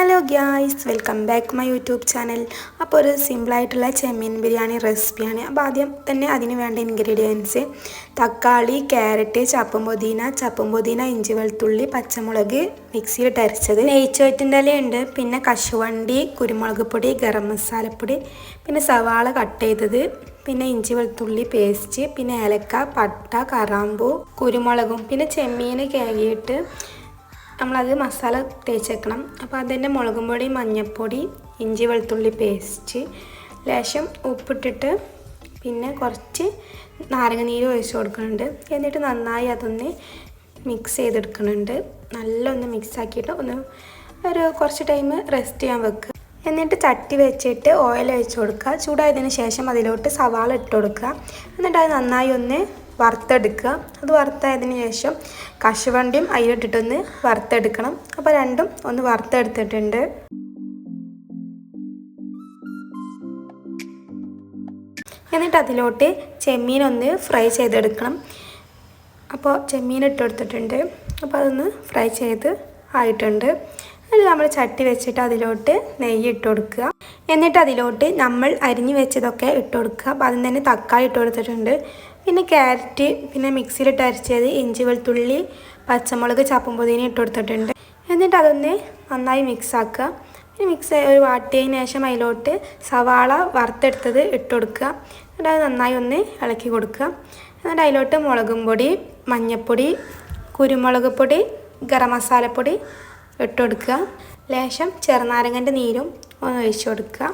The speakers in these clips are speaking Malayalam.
Hello guys welcome back my YouTube channel അപ്പോൾ ഒരു സിമ്പിളായിട്ടുള്ള ചെമ്മീൻ ബിരിയാണി റെസിപ്പിയാണ് അപ്പോൾ ആദ്യം തന്നെ അതിന് വേണ്ട ഇൻഗ്രീഡിയൻസ് തക്കാളി ക്യാരറ്റ് ചപ്പും പൊതീന ചപ്പും പൊതീന ഇഞ്ചി വെളുത്തുള്ളി പച്ചമുളക് മിക്സിയിൽ ടരച്ചത് നെയ്ച്ചോറ്റിന്റെ ഇലയുണ്ട്. പിന്നെ കശുവണ്ടി കുരുമുളക് പൊടി ഗരം മസാലപ്പൊടി പിന്നെ സവാള കട്ട് ചെയ്തത്. പിന്നെ ഇഞ്ചി വെളുത്തുള്ളി പേസ്റ്റ് പിന്നെ ഏലക്ക പട്ട കറാമ്പൂ കുരുമുളകും പിന്നെ ചെമ്മീൻ കഴുകിയിട്ട് നമ്മളത് മസാല തേച്ചേക്കണം. അപ്പോൾ അതിന്റെ മുളകും പൊടി മഞ്ഞൾപ്പൊടി ഇഞ്ചി വെളുത്തുള്ളി പേസ്റ്റ് ലേശം ഉപ്പിട്ടിട്ട് പിന്നെ കുറച്ച് നാരങ്ങ നീര് ഒഴിച്ച് കൊടുക്കുന്നുണ്ട്. എന്നിട്ട് നന്നായി അതൊന്ന് മിക്സ് ചെയ്തെടുക്കുന്നുണ്ട്. നല്ല ഒന്ന് മിക്സ് ആക്കിയിട്ട് ഒന്ന് ഒരു കുറച്ച് ടൈം റെസ്റ്റ് ചെയ്യാൻ വെക്കുക. എന്നിട്ട് ചട്ടി വെച്ചിട്ട് ഓയിൽ ഒഴിച്ച് കൊടുക്കുക. ചൂടായതിന് ശേഷം അതിലോട്ട് സവാള ഇട്ട് കൊടുക്കുക. എന്നിട്ട് അത് നന്നായി ഒന്ന് വറുത്തെടുക്കുക. അത് വറുത്തായതിന് ശേഷം കശുവണ്ടിയും അതിലിട്ടിട്ടൊന്ന് വറുത്തെടുക്കണം. അപ്പോൾ രണ്ടും ഒന്ന് വറുത്തെടുത്തിട്ടുണ്ട്. എന്നിട്ട് അതിലോട്ട് ചെമ്മീനൊന്ന് ഫ്രൈ ചെയ്തെടുക്കണം. അപ്പോൾ ചെമ്മീൻ ഇട്ട് കൊടുത്തിട്ടുണ്ട്. അപ്പോൾ അതൊന്ന് ഫ്രൈ ചെയ്ത് ആയിട്ടുണ്ട്. എന്നിട്ട് നമ്മൾ ചട്ടി വെച്ചിട്ട് അതിലോട്ട് നെയ്യ് ഇട്ട് കൊടുക്കുക. എന്നിട്ട് അതിലോട്ട് നമ്മൾ അരിഞ്ഞു വെച്ചതൊക്കെ ഇട്ട് കൊടുക്കുക അപ്പോൾ അതിന് തന്നെ തക്കാളി ഇട്ട് കൊടുത്തിട്ടുണ്ട്. പിന്നെ ക്യാരറ്റ് പിന്നെ മിക്സിയിലിട്ട് അരച്ചത് ഇഞ്ചി വെളുത്തുള്ളി പച്ചമുളക് ചപ്പും പൊതിന ഇട്ട് കൊടുത്തിട്ടുണ്ട്. എന്നിട്ട് അതൊന്ന് നന്നായി മിക്സ് ആക്കുക. പിന്നെ മിക്സ് ഒരു വാട്ടിയതിന് ശേഷം അതിലോട്ട് സവാള വറുത്തെടുത്തത് ഇട്ട് കൊടുക്കുക. എന്നിട്ട് അത് നന്നായി ഒന്ന് ഇളക്കി കൊടുക്കുക. എന്നിട്ട് അതിലോട്ട് മുളകും പൊടി മഞ്ഞൾപ്പൊടി കുരുമുളക് പൊടി ഗരം മസാലപ്പൊടി ഇട്ട് കൊടുക്കുക. ലേശം ചെറുനാരങ്ങന്റെ നീരും ഒന്ന് ഒഴിച്ചു കൊടുക്കുക.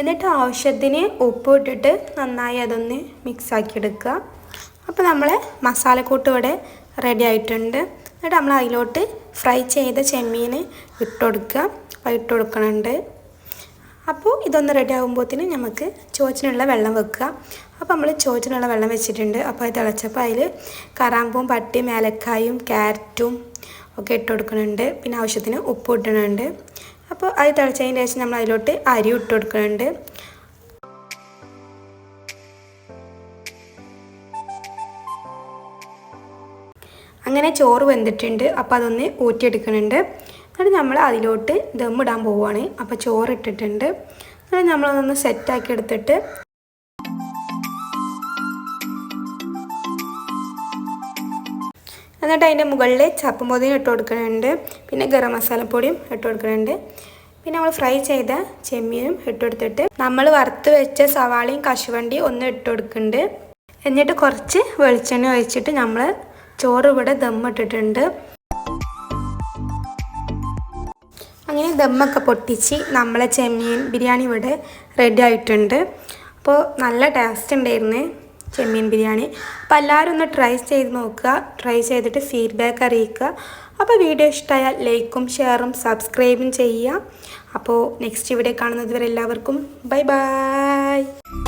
എന്നിട്ട് ആവശ്യത്തിന് ഉപ്പ് ഇട്ടിട്ട് നന്നായി അതൊന്ന് മിക്സ് ആക്കി എടുക്കുക. അപ്പോൾ നമ്മൾ മസാലക്കൂട്ട് ഇവിടെ റെഡി ആയിട്ടുണ്ട്. എന്നിട്ട് നമ്മൾ അതിലോട്ട് ഫ്രൈ ചെയ്ത ചെമ്മീൻ ഇട്ട് കൊടുക്കുക. അപ്പോൾ ഇട്ട് കൊടുക്കണുണ്ട് അപ്പോൾ ഇതൊന്ന് റെഡി ആകുമ്പോഴത്തേന് നമുക്ക് ചോച്ചിനുള്ള വെള്ളം വെക്കുക. അപ്പോൾ നമ്മൾ ചോച്ചിനുള്ള വെള്ളം വെച്ചിട്ടുണ്ട്. അപ്പോൾ അത് തിളച്ചപ്പോൾ അതിൽ കറാമ്പും പട്ടിയും ഏലക്കായും ക്യാരറ്റും ഒക്കെ ഇട്ട് കൊടുക്കുന്നുണ്ട് പിന്നെ ആവശ്യത്തിന് ഉപ്പ് ഇട്ടണുണ്ട് അപ്പോൾ അത് തിളച്ചതിന് ശേഷം നമ്മൾ അതിലോട്ട് അരി ഇട്ട് കൊടുക്കുന്നുണ്ട് അങ്ങനെ ചോറ് വെന്തിട്ടുണ്ട്. അപ്പോൾ അതൊന്ന് ഊറ്റിയെടുക്കുന്നുണ്ട് എന്നിട്ട് നമ്മൾ അതിലോട്ട് ദമ്മിടാൻ പോവുകയാണ്. അപ്പോൾ ചോറ് ഇട്ടിട്ടുണ്ട്. എന്നിട്ട് നമ്മളതൊന്ന് സെറ്റാക്കി എടുത്തിട്ട് എന്നിട്ട് അതിന്റെ മുകളിൽ ചപ്പും പൊതിയും ഇട്ട് കൊടുക്കുന്നുണ്ട്. പിന്നെ ഗരം മസാലപ്പൊടിയും ഇട്ട് കൊടുക്കുന്നുണ്ട്. പിന്നെ നമ്മൾ ഫ്രൈ ചെയ്ത ചെമ്മീനും ഇട്ട് കൊടുത്തിട്ട് നമ്മൾ വറുത്ത് വെച്ച സവാളയും കശുവണ്ടിയും ഒന്ന് ഇട്ട് കൊടുക്കുന്നുണ്ട്. എന്നിട്ട് കുറച്ച് വെളിച്ചെണ്ണ ഒഴിച്ചിട്ട് നമ്മൾ ചോറ് ഇവിടെ ദമ്മിട്ടിട്ടുണ്ട് അങ്ങനെ ദമ്മൊക്കെ പൊട്ടിച്ച് നമ്മളെ ചെമ്മീൻ ബിരിയാണി ഇവിടെ റെഡി ആയിട്ടുണ്ട്. അപ്പോൾ നല്ല ടേസ്റ്റ് ഉണ്ടായിരുന്നു. ചെമ്മീൻ ബിരിയാണി. അപ്പോൾ എല്ലാവരും ഒന്ന് ട്രൈ ചെയ്ത് നോക്കുക. ട്രൈ ചെയ്തിട്ട് ഫീഡ്ബാക്ക് അറിയിക്കുക. അപ്പോൾ വീഡിയോ ഇഷ്ടമായാൽ ലൈക്കും ഷെയറും സബ്സ്ക്രൈബും ചെയ്യുക. അപ്പോൾ നെക്സ്റ്റ് ഇവിടെ കാണുന്നത് വരെ എല്ലാവർക്കും ബൈ ബൈ